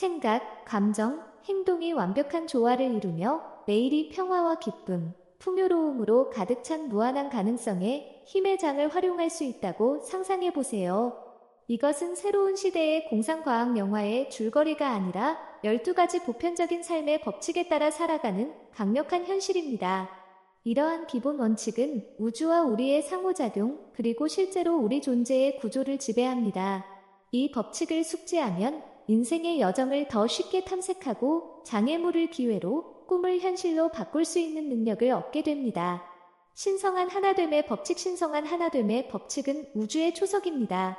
생각, 감정, 행동이 완벽한 조화를 이루며 매일이 평화와 기쁨, 풍요로움으로 가득 찬 무한한 가능성에 힘의 장을 활용할 수 있다고 상상해 보세요. 이것은 새로운 시대의 공상과학 영화의 줄거리가 아니라 12가지 보편적인 삶의 법칙에 따라 살아가는 강력한 현실입니다. 이러한 기본 원칙은 우주와 우리의 상호작용, 그리고 실제로 우리 존재의 구조를 지배합니다. 이 법칙을 숙지하면 인생의 여정을 더 쉽게 탐색하고 장애물을 기회로 꿈을 현실로 바꿀 수 있는 능력을 얻게 됩니다. 신성한 하나됨의 법칙 신성한 하나됨의 법칙은 우주의 초석입니다.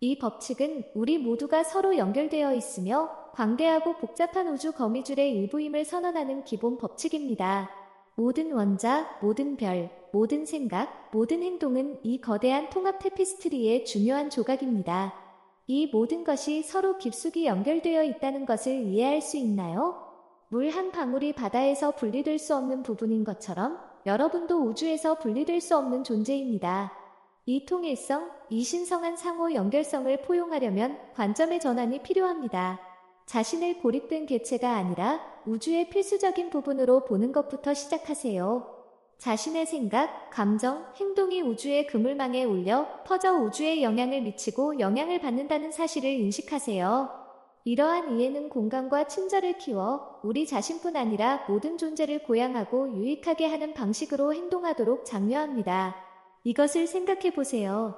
이 법칙은 우리 모두가 서로 연결되어 있으며 광대하고 복잡한 우주 거미줄의 일부임을 선언하는 기본 법칙입니다. 모든 원자, 모든 별, 모든 생각, 모든 행동은 이 거대한 통합 테피스트리의 중요한 조각입니다. 이 모든 것이 서로 깊숙이 연결되어 있다는 것을 이해할 수 있나요? 물 한 방울이 바다에서 분리될 수 없는 부분인 것처럼 여러분도 우주에서 분리될 수 없는 존재입니다. 이 통일성, 이 신성한 상호 연결성을 포용하려면 관점의 전환이 필요합니다. 자신을 고립된 개체가 아니라 우주의 필수적인 부분으로 보는 것부터 시작하세요. 자신의 생각, 감정, 행동이 우주의 그물망에 올려 퍼져 우주에 영향을 미치고 영향을 받는다는 사실을 인식하세요. 이러한 이해는 공간과 친절을 키워 우리 자신뿐 아니라 모든 존재를 고양하고 유익하게 하는 방식으로 행동하도록 장려합니다. 이것을 생각해 보세요.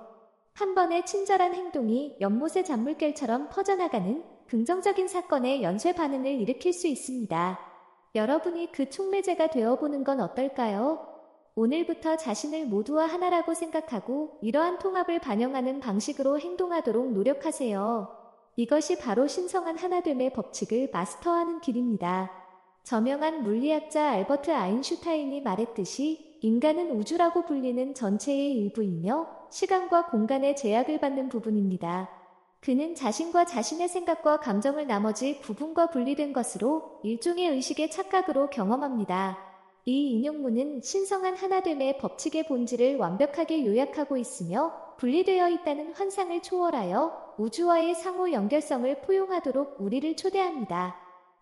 한 번의 친절한 행동이 연못의 잔물결처럼 퍼져나가는 긍정적인 사건의 연쇄 반응을 일으킬 수 있습니다. 여러분이 그 촉매제가 되어보는 건 어떨까요? 오늘부터 자신을 모두와 하나라고 생각하고 이러한 통합을 반영하는 방식으로 행동하도록 노력하세요. 이것이 바로 신성한 하나됨의 법칙을 마스터하는 길입니다. 저명한 물리학자 알버트 아인슈타인이 말했듯이 인간은 우주라고 불리는 전체의 일부이며 시간과 공간의 제약을 받는 부분입니다. 그는 자신과 자신의 생각과 감정을 나머지 부분과 분리된 것으로 일종의 의식의 착각으로 경험합니다. 이 인용문은 신성한 하나됨의 법칙의 본질을 완벽하게 요약하고 있으며 분리되어 있다는 환상을 초월하여 우주와의 상호 연결성을 포용하도록 우리를 초대합니다.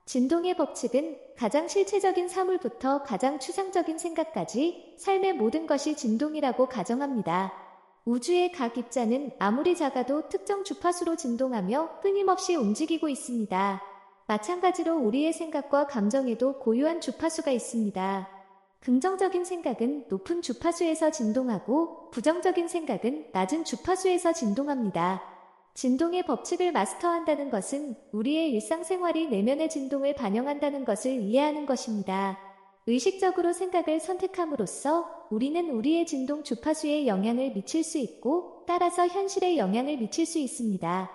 진동의 법칙은 가장 실체적인 사물부터 가장 추상적인 생각까지 삶의 모든 것이 진동이라고 가정합니다. 우주의 각 입자는 아무리 작아도 특정 주파수로 진동하며 끊임없이 움직이고 있습니다. 마찬가지로 우리의 생각과 감정에도 고유한 주파수가 있습니다. 긍정적인 생각은 높은 주파수에서 진동하고 부정적인 생각은 낮은 주파수에서 진동합니다. 진동의 법칙을 마스터한다는 것은 우리의 일상생활이 내면의 진동을 반영한다는 것을 이해하는 것입니다. 의식적으로 생각을 선택함으로써 우리는 우리의 진동 주파수에 영향을 미칠 수 있고 따라서 현실에 영향을 미칠 수 있습니다.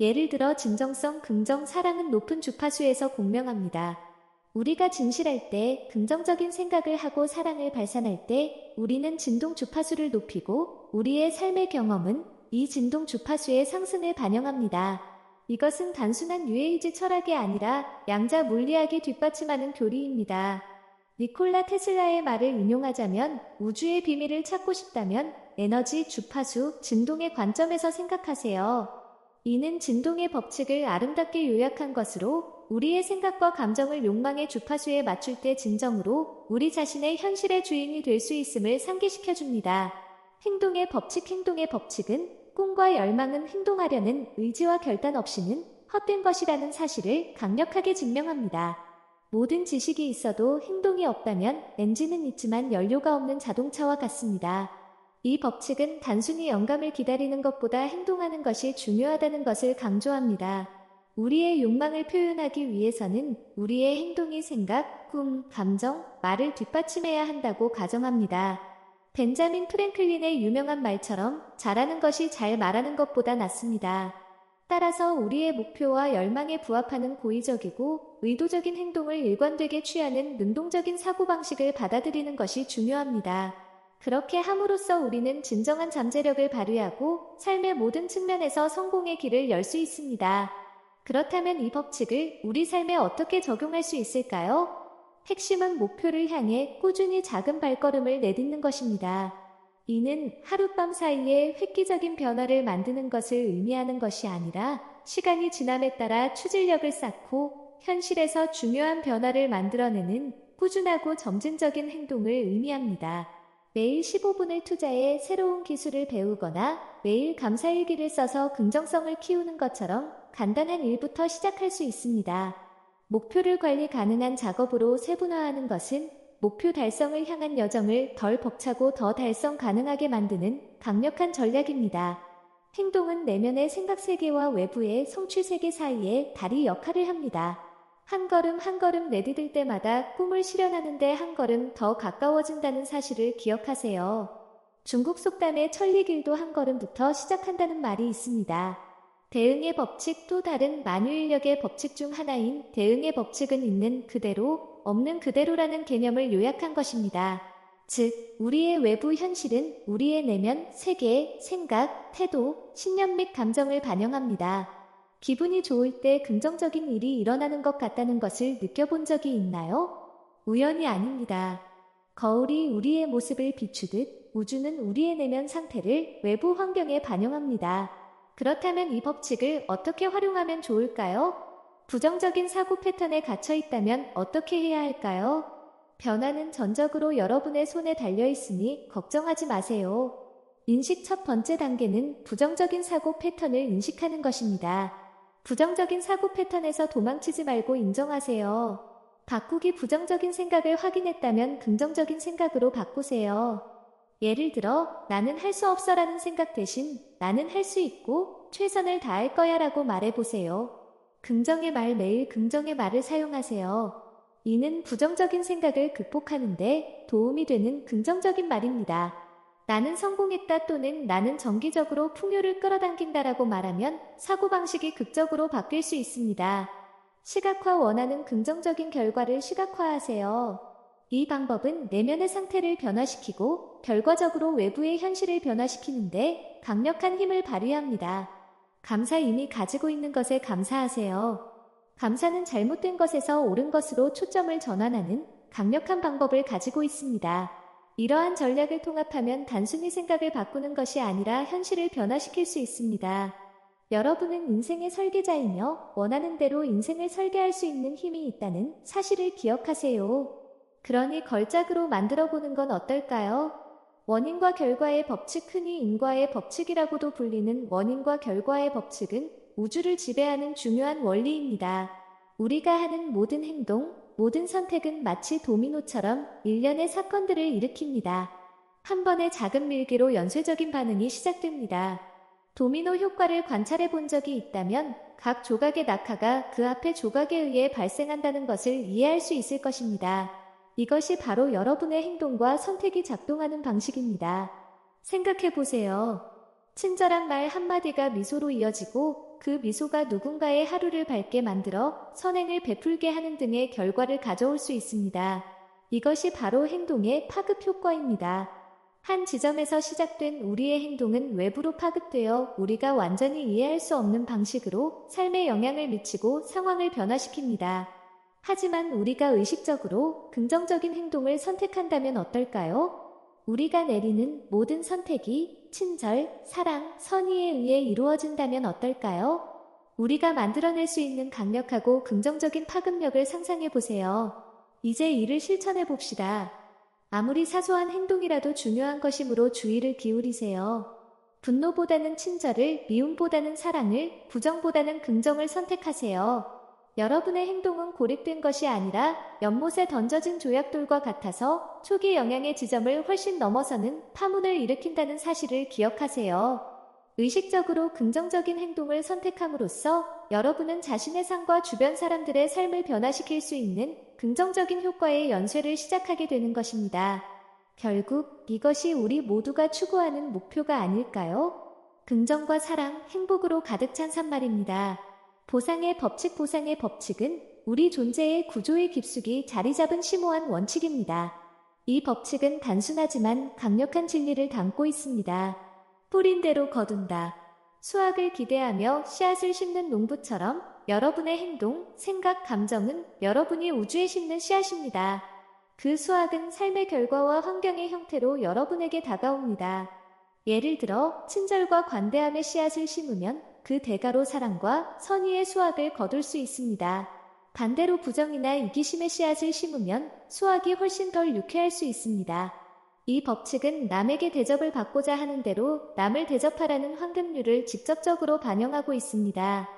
예를 들어 진정성, 긍정, 사랑은 높은 주파수에서 공명합니다. 우리가 진실할 때, 긍정적인 생각을 하고 사랑을 발산할 때 우리는 진동 주파수를 높이고 우리의 삶의 경험은 이 진동 주파수의 상승을 반영합니다. 이것은 단순한 뉴에이지 철학이 아니라 양자 물리학이 뒷받침하는 교리입니다. 니콜라 테슬라의 말을 인용하자면 우주의 비밀을 찾고 싶다면 에너지, 주파수, 진동의 관점에서 생각하세요. 이는 진동의 법칙을 아름답게 요약한 것으로 우리의 생각과 감정을 욕망의 주파수에 맞출 때 진정으로 우리 자신의 현실의 주인이 될 수 있음을 상기시켜 줍니다. 행동의 법칙 행동의 법칙은 꿈과 열망은 행동하려는 의지와 결단 없이는 헛된 것이라는 사실을 강력하게 증명합니다. 모든 지식이 있어도 행동이 없다면 엔진은 있지만 연료가 없는 자동차와 같습니다. 이 법칙은 단순히 영감을 기다리는 것보다 행동하는 것이 중요하다는 것을 강조합니다. 우리의 욕망을 표현하기 위해서는 우리의 행동이 생각, 꿈, 감정, 말을 뒷받침해야 한다고 가정합니다. 벤자민 프랭클린의 유명한 말처럼 잘하는 것이 잘 말하는 것보다 낫습니다. 따라서 우리의 목표와 열망에 부합하는 고의적이고 의도적인 행동을 일관되게 취하는 능동적인 사고방식을 받아들이는 것이 중요합니다. 그렇게 함으로써 우리는 진정한 잠재력을 발휘하고 삶의 모든 측면에서 성공의 길을 열 수 있습니다. 그렇다면 이 법칙을 우리 삶에 어떻게 적용할 수 있을까요? 핵심은 목표를 향해 꾸준히 작은 발걸음을 내딛는 것입니다. 이는 하룻밤 사이에 획기적인 변화를 만드는 것을 의미하는 것이 아니라 시간이 지남에 따라 추진력을 쌓고 현실에서 중요한 변화를 만들어내는 꾸준하고 점진적인 행동을 의미합니다. 매일 15분을 투자해 새로운 기술을 배우거나 매일 감사일기를 써서 긍정성을 키우는 것처럼 간단한 일부터 시작할 수 있습니다. 목표를 관리 가능한 작업으로 세분화하는 것은 목표 달성을 향한 여정을 덜 벅차고 더 달성 가능하게 만드는 강력한 전략입니다. 행동은 내면의 생각 세계와 외부의 성취 세계 사이에 다리 역할을 합니다. 한 걸음 한 걸음 내디딜 때마다 꿈을 실현하는데 한 걸음 더 가까워진다는 사실을 기억하세요. 중국 속담에 천리길도 한 걸음부터 시작한다는 말이 있습니다. 대응의 법칙 또 다른 만유인력의 법칙 중 하나인 대응의 법칙은 있는 그대로, 없는 그대로라는 개념을 요약한 것입니다. 즉, 우리의 외부 현실은 우리의 내면, 세계, 생각, 태도, 신념 및 감정을 반영합니다. 기분이 좋을 때 긍정적인 일이 일어나는 것 같다는 것을 느껴본 적이 있나요? 우연이 아닙니다. 거울이 우리의 모습을 비추듯 우주는 우리의 내면 상태를 외부 환경에 반영합니다. 그렇다면 이 법칙을 어떻게 활용하면 좋을까요? 부정적인 사고 패턴에 갇혀 있다면 어떻게 해야 할까요? 변화는 전적으로 여러분의 손에 달려 있으니 걱정하지 마세요. 인식 첫 번째 단계는 부정적인 사고 패턴을 인식하는 것입니다. 부정적인 사고 패턴에서 도망치지 말고 인정하세요. 바꾸기 부정적인 생각을 확인했다면 긍정적인 생각으로 바꾸세요. 예를 들어, 나는 할 수 없어 라는 생각 대신 나는 할 수 있고 최선을 다할 거야 라고 말해보세요. 긍정의 말 매일 긍정의 말을 사용하세요. 이는 부정적인 생각을 극복하는데 도움이 되는 긍정적인 말입니다. 나는 성공했다 또는 나는 정기적으로 풍요를 끌어당긴다라고 말하면 사고방식이 극적으로 바뀔 수 있습니다. 시각화 원하는 긍정적인 결과를 시각화하세요. 이 방법은 내면의 상태를 변화시키고 결과적으로 외부의 현실을 변화시키는데 강력한 힘을 발휘합니다. 감사 이미 가지고 있는 것에 감사하세요. 감사는 잘못된 것에서 옳은 것으로 초점을 전환하는 강력한 방법을 가지고 있습니다. 이러한 전략을 통합하면 단순히 생각을 바꾸는 것이 아니라 현실을 변화시킬 수 있습니다. 여러분은 인생의 설계자이며 원하는 대로 인생을 설계할 수 있는 힘이 있다는 사실을 기억하세요. 그러니 걸작으로 만들어 보는 건 어떨까요? 원인과 결과의 법칙 흔히 인과의 법칙이라고도 불리는 원인과 결과의 법칙은 우주를 지배하는 중요한 원리입니다. 우리가 하는 모든 행동, 모든 선택은 마치 도미노처럼 일련의 사건들을 일으킵니다. 한 번의 작은 밀기로 연쇄적인 반응이 시작됩니다. 도미노 효과를 관찰해 본 적이 있다면 각 조각의 낙하가 그 앞의 조각에 의해 발생한다는 것을 이해할 수 있을 것입니다. 이것이 바로 여러분의 행동과 선택이 작동하는 방식입니다. 생각해 보세요. 친절한 말 한마디가 미소로 이어지고 그 미소가 누군가의 하루를 밝게 만들어 선행을 베풀게 하는 등의 결과를 가져올 수 있습니다. 이것이 바로 행동의 파급 효과입니다. 한 지점에서 시작된 우리의 행동은 외부로 파급되어 우리가 완전히 이해할 수 없는 방식으로 삶에 영향을 미치고 상황을 변화시킵니다. 하지만 우리가 의식적으로 긍정적인 행동을 선택한다면 어떨까요? 우리가 내리는 모든 선택이 친절, 사랑, 선의에 의해 이루어진다면 어떨까요? 우리가 만들어낼 수 있는 강력하고 긍정적인 파급력을 상상해 보세요. 이제 이를 실천해 봅시다. 아무리 사소한 행동이라도 중요한 것이므로 주의를 기울이세요. 분노보다는 친절을, 미움보다는 사랑을, 부정보다는 긍정을 선택하세요. 여러분의 행동은 고립된 것이 아니라 연못에 던져진 조약돌과 같아서 초기 영향의 지점을 훨씬 넘어서는 파문을 일으킨다는 사실을 기억하세요. 의식적으로 긍정적인 행동을 선택함으로써 여러분은 자신의 삶과 주변 사람들의 삶을 변화시킬 수 있는 긍정적인 효과의 연쇄를 시작하게 되는 것입니다. 결국 이것이 우리 모두가 추구하는 목표가 아닐까요? 긍정과 사랑, 행복으로 가득 찬 산말입니다. 보상의 법칙 보상의 법칙은 우리 존재의 구조의 깊숙이 자리 잡은 심오한 원칙입니다. 이 법칙은 단순하지만 강력한 진리를 담고 있습니다. 뿌린 대로 거둔다. 수확을 기대하며 씨앗을 심는 농부처럼 여러분의 행동, 생각, 감정은 여러분이 우주에 심는 씨앗입니다. 그 수확은 삶의 결과와 환경의 형태로 여러분에게 다가옵니다. 예를 들어 친절과 관대함의 씨앗을 심으면 그 대가로 사랑과 선의의 수확을 거둘 수 있습니다. 반대로 부정이나 이기심의 씨앗을 심으면 수확이 훨씬 덜 유쾌할 수 있습니다. 이 법칙은 남에게 대접을 받고자 하는 대로 남을 대접하라는 황금률을 직접적으로 반영하고 있습니다.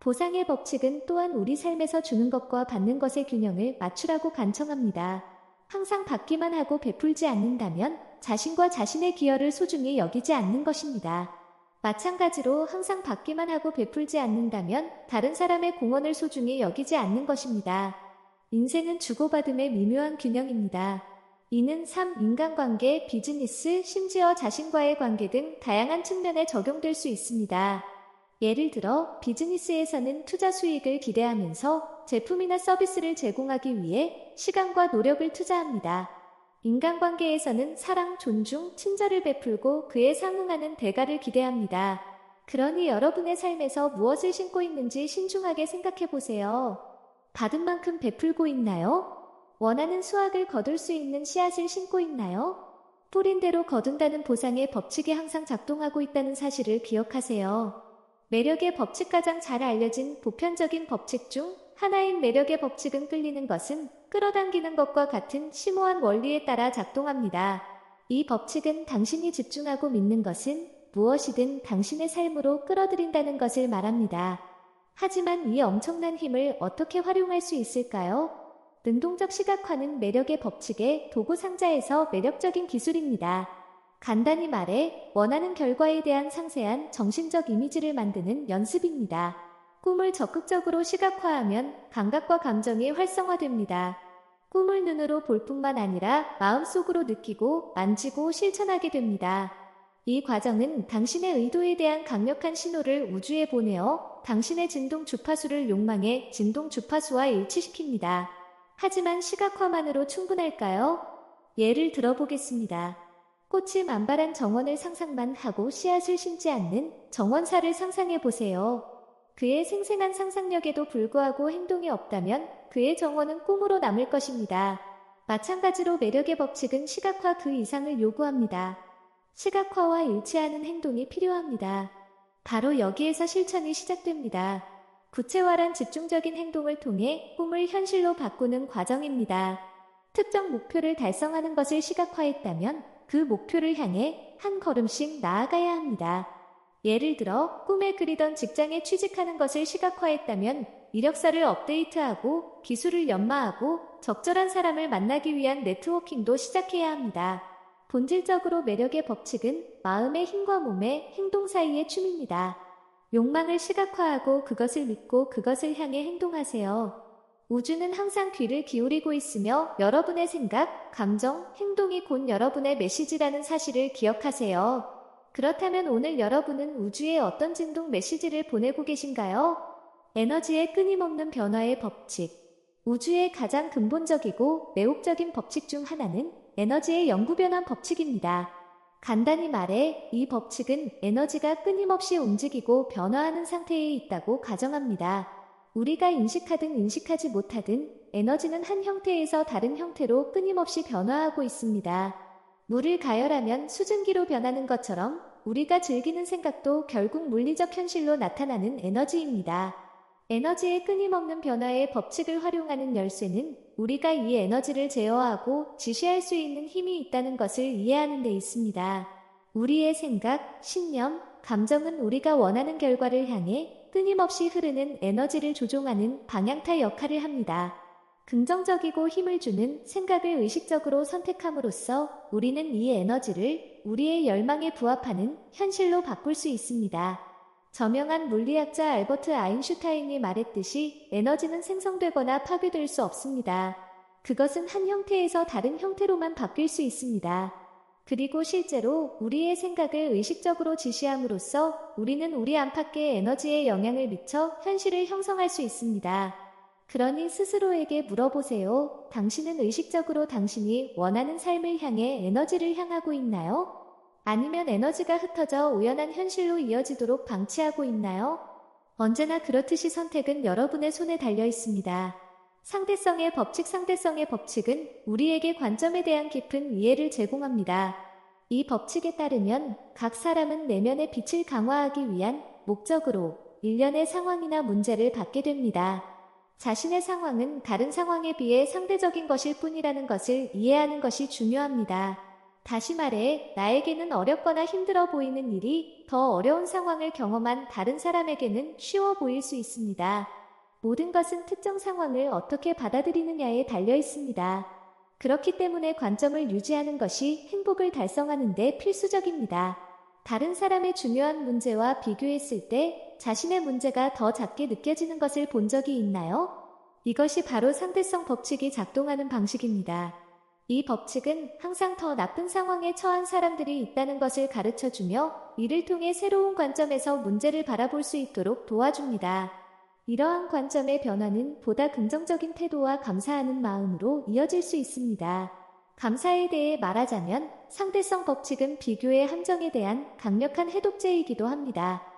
보상의 법칙은 또한 우리 삶에서 주는 것과 받는 것의 균형을 맞추라고 간청합니다. 항상 받기만 하고 베풀지 않는다면 자신과 자신의 기여를 소중히 여기지 않는 것입니다. 마찬가지로 항상 받기만 하고 베풀지 않는다면 다른 사람의 공헌을 소중히 여기지 않는 것입니다. 인생은 주고받음의 미묘한 균형입니다. 이는 삶, 인간관계, 비즈니스, 심지어 자신과의 관계 등 다양한 측면에 적용될 수 있습니다. 예를 들어 비즈니스에서는 투자 수익을 기대하면서 제품이나 서비스를 제공하기 위해 시간과 노력을 투자합니다. 인간관계에서는 사랑, 존중, 친절을 베풀고 그에 상응하는 대가를 기대합니다. 그러니 여러분의 삶에서 무엇을 신고 있는지 신중하게 생각해 보세요. 받은 만큼 베풀고 있나요? 원하는 수확을 거둘 수 있는 씨앗을 신고 있나요? 뿌린 대로 거둔다는 보상의 법칙이 항상 작동하고 있다는 사실을 기억하세요. 매력의 법칙 가장 잘 알려진 보편적인 법칙 중 하나인 매력의 법칙은 끌리는 것은 끌어당기는 것과 같은 심오한 원리에 따라 작동합니다. 이 법칙은 당신이 집중하고 믿는 것은 무엇이든 당신의 삶으로 끌어들인다는 것을 말합니다. 하지만 이 엄청난 힘을 어떻게 활용할 수 있을까요? 능동적 시각화는 매력의 법칙의 도구 상자에서 매력적인 기술입니다. 간단히 말해 원하는 결과에 대한 상세한 정신적 이미지를 만드는 연습입니다. 꿈을 적극적으로 시각화하면 감각과 감정이 활성화됩니다. 꿈을 눈으로 볼 뿐만 아니라 마음속으로 느끼고 만지고 실천하게 됩니다. 이 과정은 당신의 의도에 대한 강력한 신호를 우주에 보내어 당신의 진동 주파수를 욕망의 진동 주파수와 일치시킵니다. 하지만 시각화만으로 충분할까요? 예를 들어보겠습니다. 꽃이 만발한 정원을 상상만 하고 씨앗을 심지 않는 정원사를 상상해 보세요. 그의 생생한 상상력에도 불구하고 행동이 없다면 그의 정원은 꿈으로 남을 것입니다. 마찬가지로 매력의 법칙은 시각화 그 이상을 요구합니다. 시각화와 일치하는 행동이 필요합니다. 바로 여기에서 실천이 시작됩니다. 구체화란 집중적인 행동을 통해 꿈을 현실로 바꾸는 과정입니다. 특정 목표를 달성하는 것을 시각화했다면 그 목표를 향해 한 걸음씩 나아가야 합니다. 예를 들어 꿈에 그리던 직장에 취직하는 것을 시각화했다면 이력서를 업데이트하고 기술을 연마하고 적절한 사람을 만나기 위한 네트워킹도 시작해야 합니다. 본질적으로 매력의 법칙은 마음의 힘과 몸의 행동 사이의 춤입니다. 욕망을 시각화하고 그것을 믿고 그것을 향해 행동하세요. 우주는 항상 귀를 기울이고 있으며 여러분의 생각, 감정, 행동이 곧 여러분의 메시지라는 사실을 기억하세요. 그렇다면 오늘 여러분은 우주에 어떤 진동 메시지를 보내고 계신가요? 에너지의 끊임없는 변화의 법칙. 우주의 가장 근본적이고 매혹적인 법칙 중 하나는 에너지의 영구변환 법칙입니다. 간단히 말해 이 법칙은 에너지가 끊임없이 움직이고 변화하는 상태에 있다고 가정합니다. 우리가 인식하든 인식하지 못하든 에너지는 한 형태에서 다른 형태로 끊임없이 변화하고 있습니다. 물을 가열하면 수증기로 변하는 것처럼 우리가 즐기는 생각도 결국 물리적 현실로 나타나는 에너지입니다. 에너지의 끊임없는 변화의 법칙을 활용하는 열쇠는 우리가 이 에너지를 제어하고 지시할 수 있는 힘이 있다는 것을 이해하는 데 있습니다. 우리의 생각, 신념, 감정은 우리가 원하는 결과를 향해 끊임없이 흐르는 에너지를 조종하는 방향타 역할을 합니다. 긍정적이고 힘을 주는 생각을 의식적으로 선택함으로써 우리는 이 에너지를 우리의 열망에 부합하는 현실로 바꿀 수 있습니다. 저명한 물리학자 알버트 아인슈타인이 말했듯이 에너지는 생성되거나 파괴될 수 없습니다. 그것은 한 형태에서 다른 형태로만 바뀔 수 있습니다. 그리고 실제로 우리의 생각을 의식적으로 지시함으로써 우리는 우리 안팎의 에너지에 영향을 미쳐 현실을 형성할 수 있습니다. 그러니 스스로에게 물어보세요. 당신은 의식적으로 당신이 원하는 삶을 향해 에너지를 향하고 있나요? 아니면 에너지가 흩어져 우연한 현실로 이어지도록 방치하고 있나요? 언제나 그렇듯이 선택은 여러분의 손에 달려 있습니다. 상대성의 법칙 상대성의 법칙은 우리에게 관점에 대한 깊은 이해를 제공합니다. 이 법칙에 따르면 각 사람은 내면의 빛을 강화하기 위한 목적으로 일련의 상황이나 문제를 받게 됩니다. 자신의 상황은 다른 상황에 비해 상대적인 것일 뿐이라는 것을 이해하는 것이 중요합니다. 다시 말해, 나에게는 어렵거나 힘들어 보이는 일이 더 어려운 상황을 경험한 다른 사람에게는 쉬워 보일 수 있습니다. 모든 것은 특정 상황을 어떻게 받아들이느냐에 달려 있습니다. 그렇기 때문에 관점을 유지하는 것이 행복을 달성하는 데 필수적입니다. 다른 사람의 중요한 문제와 비교했을 때 자신의 문제가 더 작게 느껴지는 것을 본 적이 있나요? 이것이 바로 상대성 법칙이 작동하는 방식입니다. 이 법칙은 항상 더 나쁜 상황에 처한 사람들이 있다는 것을 가르쳐 주며 이를 통해 새로운 관점에서 문제를 바라볼 수 있도록 도와줍니다. 이러한 관점의 변화는 보다 긍정적인 태도와 감사하는 마음으로 이어질 수 있습니다. 감사에 대해 말하자면 상대성 법칙은 비교의 함정에 대한 강력한 해독제이기도 합니다.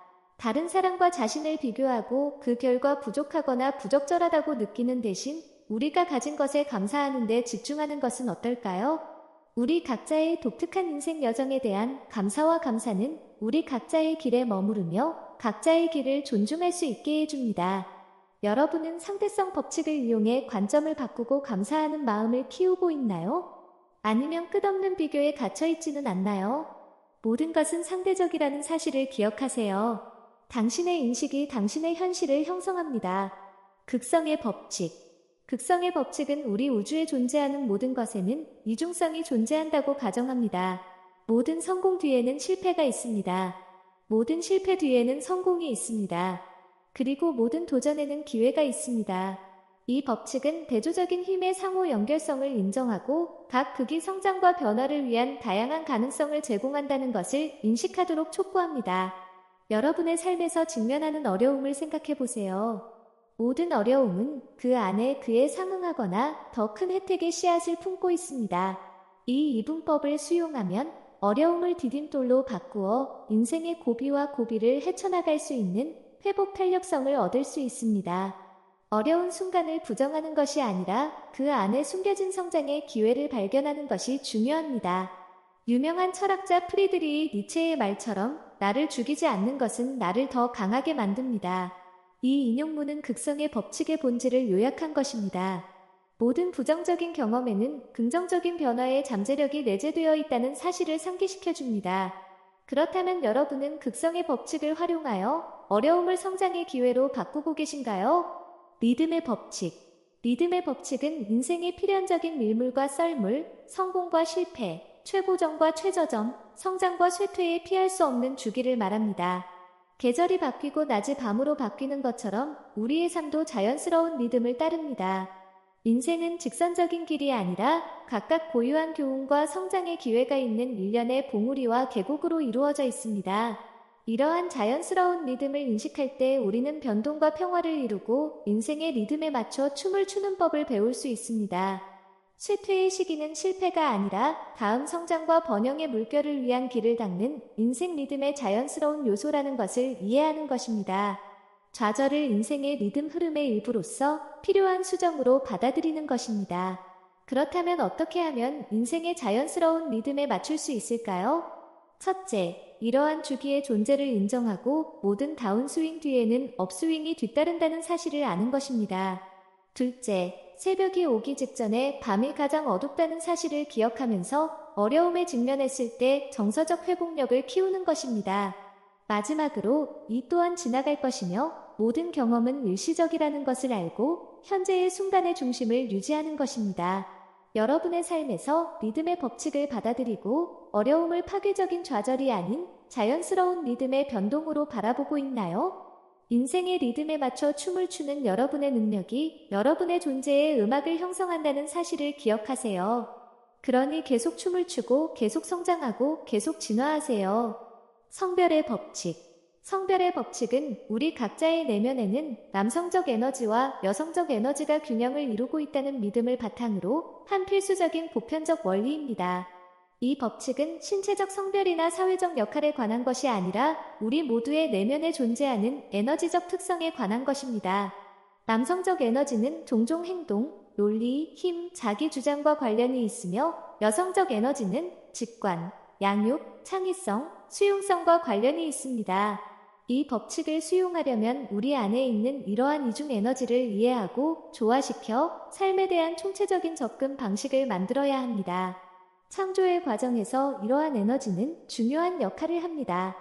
다른 사람과 자신을 비교하고 그 결과 부족하거나 부적절하다고 느끼는 대신 우리가 가진 것에 감사하는 데 집중하는 것은 어떨까요? 우리 각자의 독특한 인생 여정에 대한 감사와 감사는 우리 각자의 길에 머무르며 각자의 길을 존중할 수 있게 해줍니다. 여러분은 상대성 법칙을 이용해 관점을 바꾸고 감사하는 마음을 키우고 있나요? 아니면 끝없는 비교에 갇혀 있지는 않나요? 모든 것은 상대적이라는 사실을 기억하세요. 당신의 인식이 당신의 현실을 형성합니다. 극성의 법칙. 극성의 법칙은 우리 우주에 존재하는 모든 것에는 이중성이 존재한다고 가정합니다. 모든 성공 뒤에는 실패가 있습니다. 모든 실패 뒤에는 성공이 있습니다. 그리고 모든 도전에는 기회가 있습니다. 이 법칙은 대조적인 힘의 상호 연결성을 인정하고 각 극의 성장과 변화를 위한 다양한 가능성을 제공한다는 것을 인식하도록 촉구합니다. 여러분의 삶에서 직면하는 어려움을 생각해 보세요. 모든 어려움은 그 안에 그에 상응하거나 더 큰 혜택의 씨앗을 품고 있습니다. 이 이분법을 수용하면 어려움을 디딤돌로 바꾸어 인생의 고비와 고비를 헤쳐나갈 수 있는 회복 탄력성을 얻을 수 있습니다. 어려운 순간을 부정하는 것이 아니라 그 안에 숨겨진 성장의 기회를 발견하는 것이 중요합니다. 유명한 철학자 프리드리히 니체의 말처럼 나를 죽이지 않는 것은 나를 더 강하게 만듭니다. 이 인용문은 극성의 법칙의 본질을 요약한 것입니다. 모든 부정적인 경험에는 긍정적인 변화의 잠재력이 내재되어 있다는 사실을 상기시켜 줍니다. 그렇다면 여러분은 극성의 법칙을 활용하여 어려움을 성장의 기회로 바꾸고 계신가요? 리듬의 법칙. 리듬의 법칙은 인생의 필연적인 밀물과 썰물, 성공과 실패, 최고점과 최저점, 성장과 쇠퇴에 피할 수 없는 주기를 말합니다. 계절이 바뀌고 낮이 밤으로 바뀌는 것처럼 우리의 삶도 자연스러운 리듬을 따릅니다. 인생은 직선적인 길이 아니라 각각 고유한 교훈과 성장의 기회가 있는 일련의 봉우리와 계곡으로 이루어져 있습니다. 이러한 자연스러운 리듬을 인식할 때 우리는 변동과 평화를 이루고 인생의 리듬에 맞춰 춤을 추는 법을 배울 수 있습니다. 쇠퇴의 시기는 실패가 아니라 다음 성장과 번영의 물결을 위한 길을 닦는 인생 리듬의 자연스러운 요소라는 것을 이해하는 것입니다. 좌절을 인생의 리듬 흐름의 일부로서 필요한 수정으로 받아들이는 것입니다. 그렇다면 어떻게 하면 인생의 자연스러운 리듬에 맞출 수 있을까요? 첫째, 이러한 주기의 존재를 인정하고 모든 다운스윙 뒤에는 업스윙이 뒤따른다는 사실을 아는 것입니다. 둘째, 새벽이 오기 직전에 밤이 가장 어둡다는 사실을 기억하면서 어려움에 직면했을 때 정서적 회복력을 키우는 것입니다. 마지막으로 이 또한 지나갈 것이며 모든 경험은 일시적이라는 것을 알고 현재의 순간의 중심을 유지하는 것입니다. 여러분의 삶에서 리듬의 법칙을 받아들이고 어려움을 파괴적인 좌절이 아닌 자연스러운 리듬의 변동으로 바라보고 있나요? 인생의 리듬에 맞춰 춤을 추는 여러분의 능력이 여러분의 존재의 음악을 형성한다는 사실을 기억하세요. 그러니 계속 춤을 추고 계속 성장하고 계속 진화하세요. 성별의 법칙. 성별의 법칙은 우리 각자의 내면에는 남성적 에너지와 여성적 에너지가 균형을 이루고 있다는 믿음을 바탕으로 한 필수적인 보편적 원리입니다. 이 법칙은 신체적 성별이나 사회적 역할에 관한 것이 아니라 우리 모두의 내면에 존재하는 에너지적 특성에 관한 것입니다. 남성적 에너지는 종종 행동, 논리, 힘, 자기 주장과 관련이 있으며 여성적 에너지는 직관, 양육, 창의성, 수용성과 관련이 있습니다. 이 법칙을 수용하려면 우리 안에 있는 이러한 이중 에너지를 이해하고 조화시켜 삶에 대한 총체적인 접근 방식을 만들어야 합니다. 창조의 과정에서 이러한 에너지는 중요한 역할을 합니다.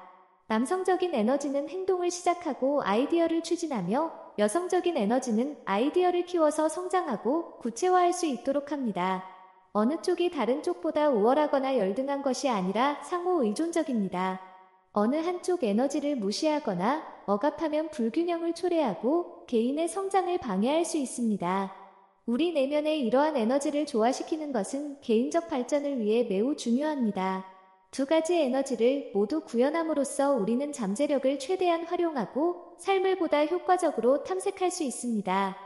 남성적인 에너지는 행동을 시작하고 아이디어를 추진하며 여성적인 에너지는 아이디어를 키워서 성장하고 구체화할 수 있도록 합니다. 어느 쪽이 다른 쪽보다 우월하거나 열등한 것이 아니라 상호 의존적입니다. 어느 한쪽 에너지를 무시하거나 억압하면 불균형을 초래하고 개인의 성장을 방해할 수 있습니다. 우리 내면의 이러한 에너지를 조화시키는 것은 개인적 발전을 위해 매우 중요합니다. 두 가지 에너지를 모두 구현함으로써 우리는 잠재력을 최대한 활용하고 삶을 보다 효과적으로 탐색할 수 있습니다.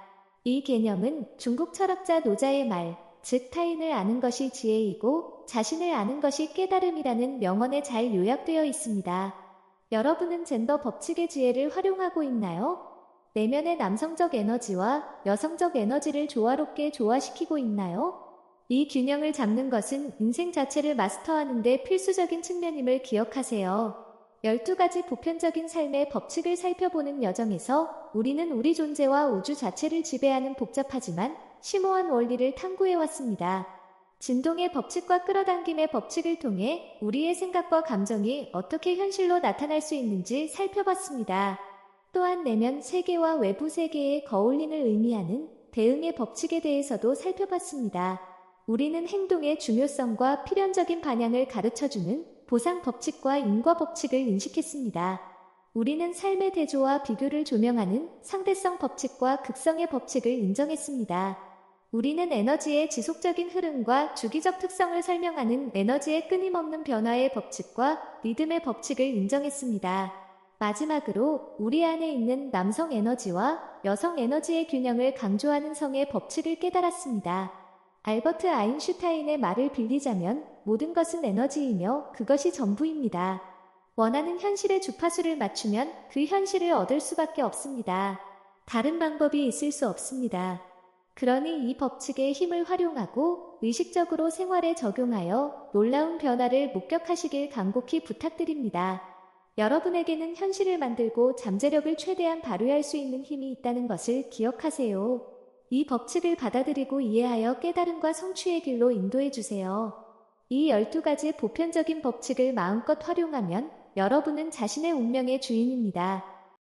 이 개념은 중국 철학자 노자의 말, 즉 타인을 아는 것이 지혜이고 자신을 아는 것이 깨달음이라는 명언에 잘 요약되어 있습니다. 여러분은 젠더 법칙의 지혜를 활용하고 있나요? 내면의 남성적 에너지와 여성적 에너지를 조화롭게 조화시키고 있나요? 이 균형을 잡는 것은 인생 자체를 마스터하는 데 필수적인 측면임을 기억하세요. 12가지 보편적인 삶의 법칙을 살펴보는 여정에서 우리는 우리 존재와 우주 자체를 지배하는 복잡하지만 심오한 원리를 탐구해왔습니다. 진동의 법칙과 끌어당김의 법칙을 통해 우리의 생각과 감정이 어떻게 현실로 나타날 수 있는지 살펴봤습니다. 또한 내면 세계와 외부 세계의 거울림을 의미하는 대응의 법칙에 대해서도 살펴봤습니다. 우리는 행동의 중요성과 필연적인 방향을 가르쳐주는 보상 법칙과 인과 법칙을 인식했습니다. 우리는 삶의 대조와 비교를 조명하는 상대성 법칙과 극성의 법칙을 인정했습니다. 우리는 에너지의 지속적인 흐름과 주기적 특성을 설명하는 에너지의 끊임없는 변화의 법칙과 리듬의 법칙을 인정했습니다. 마지막으로 우리 안에 있는 남성 에너지와 여성 에너지의 균형을 강조하는 성의 법칙을 깨달았습니다. 알버트 아인슈타인의 말을 빌리자면 모든 것은 에너지이며 그것이 전부입니다. 원하는 현실의 주파수를 맞추면 그 현실을 얻을 수밖에 없습니다. 다른 방법이 있을 수 없습니다. 그러니 이 법칙의 힘을 활용하고 의식적으로 생활에 적용하여 놀라운 변화를 목격하시길 간곡히 부탁드립니다. 여러분에게는 현실을 만들고 잠재력을 최대한 발휘할 수 있는 힘이 있다는 것을 기억하세요. 이 법칙을 받아들이고 이해하여 깨달음과 성취의 길로 인도해 주세요. 이 12가지 보편적인 법칙을 마음껏 활용하면 여러분은 자신의 운명의 주인입니다.